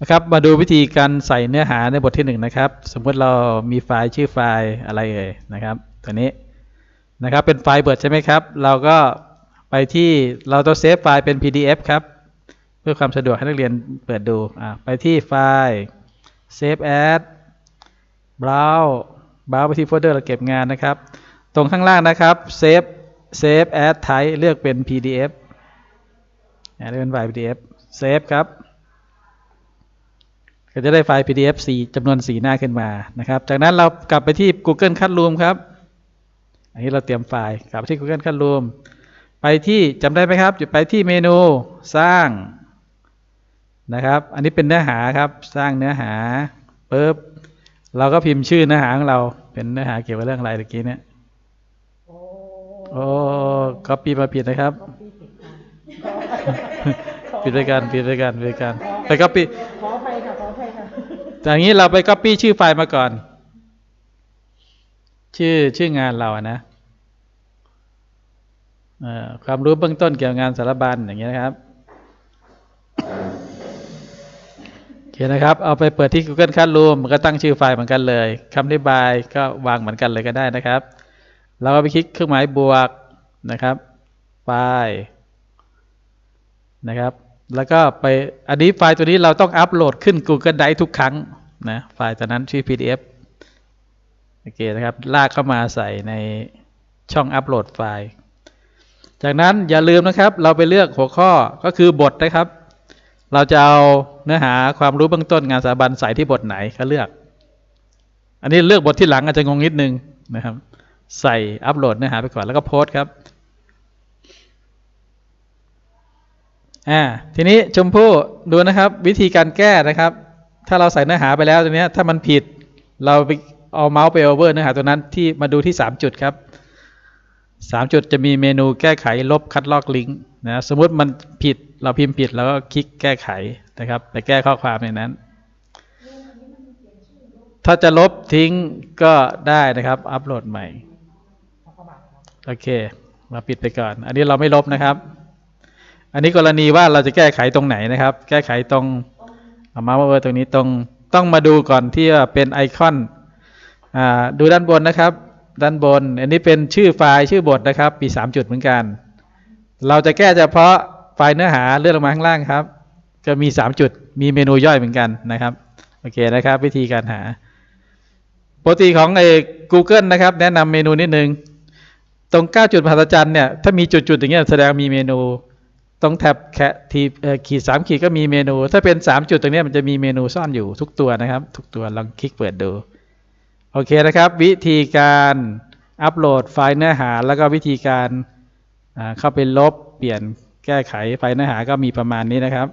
นะครับมาดูวิธีการใส่เนื้อหาในบทที่หนึ่งนะครับ สมมติเรามีไฟล์ชื่อไฟล์อะไรเอ่ยนะครับ ตัวนี้นะครับเป็นไฟล์เบิร์ดใช่ไหมครับ เราก็ไปที่เราต้องเซฟไฟล์เป็น PDF ครับ เพื่อความสะดวกให้นักเรียนเปิดดูอ่าไปที่ไฟล์ Save As Browse Browse ไปที่โฟลเดอร์เราเก็บงานนะครับ ตรงข้างล่างนะครับ Save Save As Type เลือกเป็น PDF อ่าเลือกเป็นไฟล์ PDF Save ครับ ก็จะได้ไฟล์ PDF 4จำนวน 4 หน้าขึ้นมานะครับ จากนั้นเรากลับไปที่ Google Classroom ครับ อันนี้เราเตรียมไฟล์กลับไปที่ Google Classroom ไปที่จำได้ไหมครับไปที่เมนูสร้างนะครับ อันนี้เป็นเนื้อหาครับสร้างเนื้อหาปุ๊บเราก็พิมพ์ชื่อเนื้อหาของเราเป็นเนื้อหาเกี่ยวกับเรื่องอะไรตะกี้เนี่ยโอ้โอ้ก็ปีมาผิดนะครับพี่ผิดค่ะผิดด้วยกันผิดด้วยกันผิดด้วยกันไปก็ปีขออภัย ค่ะขออภัยค่ะจากนี้เราไป copy ชื่อไฟล์มาก่อน ชื่อชื่องานเราอะนะความรู้เบื้องต้นเกี่ยวกับงานสารบัญอย่างเงี้ยนะครับโอเคนะครับ เอาไปเปิดที่ Google Classroom มันก็ตั้งชื่อไฟล์เหมือนกันเลยคำอธิบายก็วางเหมือนกันเลยก็ได้นะครับเราก็ไปคลิกเครื่องหมายบวกนะครับ ไฟล์นะครับ แล้วก็ไปอันนี้ไฟล์ตัวนี้เราต้องอัปโหลดขึ้น Google Drive ทุกครั้งนะไฟล์ตัวนั้นชื่อ PDF โอเคนะครับ ลากเข้ามาใส่ในช่องอัปโหลดไฟล์ จากนั้นอย่าลืมนะครับ เราไปเลือกหัวข้อก็คือบทนะครับ เราจะเอาเนื้อหาความรู้เบื้องต้นงานสถาบันใส่ที่บทไหนก็เลือก อันนี้เลือกบทที่หลังอาจจะงงนิดนึงนะครับ ใส่อัปโหลดเนื้อหาไปก่อนแล้วก็โพสต์ครับ อ่าทีนี้ชมพู่ดูนะครับ วิธีการแก้นะครับ ถ้าเราใส่เนื้อหาไปแล้วตัวนี้ถ้ามันผิดเราไปเอาเมาส์ไปโอเวอร์เนื้อหาตัวนั้นที่มาดูที่ 3 จุดครับ 3 จุดจะมีเมนูแก้ไขลบคัดลอกลิงก์นะสมมุติมันผิดเราพิมพ์ผิดเราก็คลิกแก้ไขนะครับ ไปแก้ข้อความในนั้น ถ้าจะลบทิ้งก็ได้นะครับ อัปโหลดใหม่โอเค เราปิดไปก่อน อันนี้เราไม่ลบนะครับ อันนี้กรณีว่าเราจะแก้ไขตรงไหนนะครับ แก้ไขตรงเอามาเวอร์ตรงนี้ตรงต้องมาดูก่อนที่ว่าเป็นไอคอนอ่าดูด้านบนนะครับ ด้านบน อันนี้เป็นชื่อไฟล์ชื่อบทนะครับมี3จุดเหมือนกัน เราจะแก้เฉพาะไฟล์เนื้อหาเลื่อนลงมาข้างล่างครับ จะมี 3 จุดมีเมนูย่อยเหมือนกันนะครับโอเคนะครับ วิธีการหาปกติของไอ้ Google นะครับ แนะนำเมนูนิดนึง ตรง 9 จุดมหัศจรรย์เนี่ย ถ้ามีจุดๆอย่างเงี้ยแสดงมีเมนู ตรงแท็บแคะทีขีดสามขีดก็มีเมนู ถ้าเป็น3จุดตรงนี้มันจะมีเมนูซ่อนอยู่ทุกตัวนะครับ ทุกตัวลองคลิกเปิดดู โอเคนะครับ วิธีการอัปโหลดไฟล์เนื้อหา แล้วก็วิธีการเข้าไปลบเปลี่ยนแก้ไขไฟล์เนื้อหาก็มีประมาณนี้นะครับ